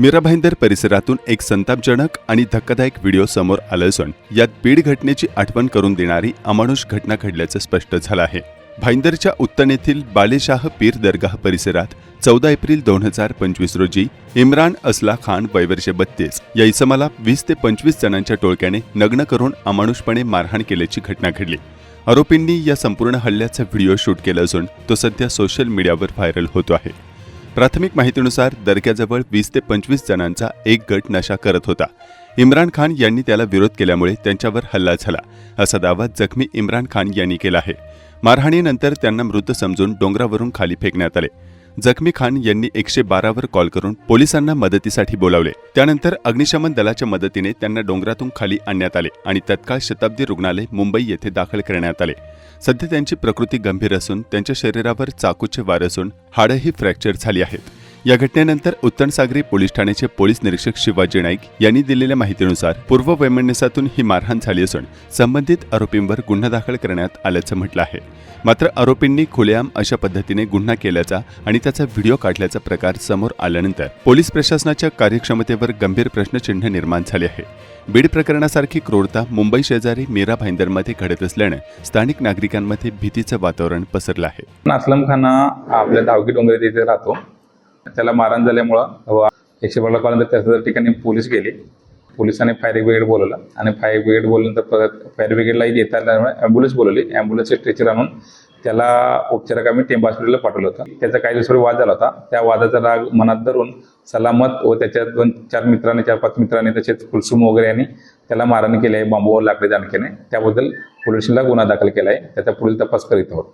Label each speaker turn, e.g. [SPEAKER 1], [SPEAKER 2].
[SPEAKER 1] मीरा भाईंदर परिसरातून एक संतापजनक आणि धक्कादायक व्हिडिओ समोर आला असून यात बीड घटनेची आठवण करून देणारी अमानुष घटना घडल्याचं स्पष्ट झालं आहे. भाईंदरच्या उत्तरेतील बालेशाह पीर दरगाह परिसरात चौदा एप्रिल दोन हजार पंचवीस रोजी इम्रान असला खान वयवर्षे बत्तीस या इसमाला वीस ते पंचवीस जणांच्या टोळक्याने नग्न करून अमानुषपणे मारहाण केल्याची घटना घडली. आरोपींनी या संपूर्ण हल्ल्याचा व्हिडिओ शूट केला असून तो सध्या सोशल मीडियावर व्हायरल होतो आहे. प्राथमिक माहितीनुसार दर्ग्याजवळ वीस ते पंचवीस जणांचा एक गट नशा करत होता. इम्रान खान यांनी त्याला विरोध केल्यामुळे त्यांच्यावर हल्ला झाला असा दावा जखमी इम्रान खान यांनी केला आहे. मारहाणीनंतर त्यांना मृत समजून डोंगरावरून खाली फेकण्यात आले. जखमी खान यांनी एकशे बारावर कॉल करून पोलिसांना मदतीसाठी बोलावले. त्यानंतर अग्निशमन दलाच्या मदतीने त्यांना डोंगरातून खाली आणण्यात आले आणि तत्काळ शताब्दी रुग्णालय मुंबई येथे दाखल करण्यात आले. सध्या त्यांची प्रकृती गंभीर असून त्यांच्या शरीरावर चाकूचे वार असून हाडंही फ्रॅक्चर झाली आहेत. या घटनेनंतर उत्तरसागरी पोलीस ठाण्याचे पोलीस निरीक्षक शिवाजी नाईक यांनी दिलेल्या माहितीनुसार पूर्व वैमनस्यातून ही मारहाण झाली असून संबंधित आरोपींवर गुन्हा दाखल करण्यात आल्याचं म्हटलं आहे. मात्र आरोपींनी खुलेआम अशा पद्धतीने गुन्हा केल्याचा आणि त्याचा व्हिडिओ काढल्याचा प्रकार समोर आल्यानंतर पोलीस प्रशासनाच्या कार्यक्षमतेवर गंभीर प्रश्नचिन्ह निर्माण झाले आहे. बीड प्रकरणासारखी क्रूरता मुंबई शेजारी मीरा भाईंदरमध्ये घडत असल्यानं स्थानिक नागरिकांमध्ये भीतीचं वातावरण पसरलं आहे.
[SPEAKER 2] असलम खाना आपल्या धावकी डोंगरी तिथे राहतो. त्याला मारण झाल्यामुळं एकशे बारा कॉल त्याच्या त्या ठिकाणी पोलीस गेले. पोलिसांनी फायर ब्रिगेड बोलवलं. आणि फायर ब्रिगेड बोलल्यानंतर परत फायर ब्रिगेडलाही येता ॲम्ब्युलन्स बोलवली. ॲम्ब्युलन्सचे स्ट्रेचर आणून त्याला उपचाराक आम्ही टेंब हॉस्पिटलला पाठवलं होतं. त्याचा काही दिवसापूर्वी वाद झाला होता. त्या वादाचा राग मनात धरून सलामत व त्याच्या दोन चार मित्रांनी चार पाच मित्रांनी तसेच कुलसुम वगैरे यांनी त्याला मारहाण केली आहे. बांबूवर लाकडी दाणकेने त्याबद्दल पोलिसला गुन्हा दाखल केला आहे त्याचा पुढील तपास करीत आहोत.